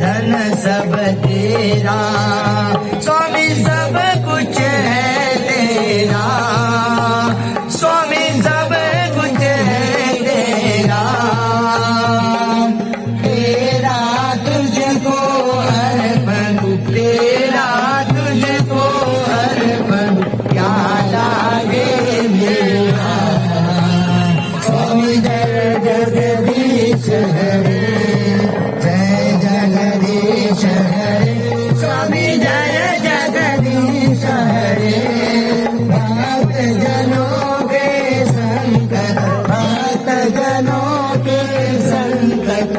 धन सब तेरा। स्वामी सब कुछ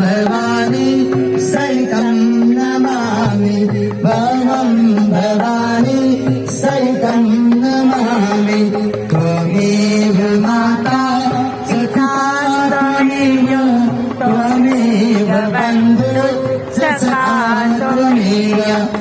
भवानि सैतं नमामि। भवानि सैतं नमामि। त्वमेव माता सुकारणीयो त्वमेव बन्धु सखा त्वमेव।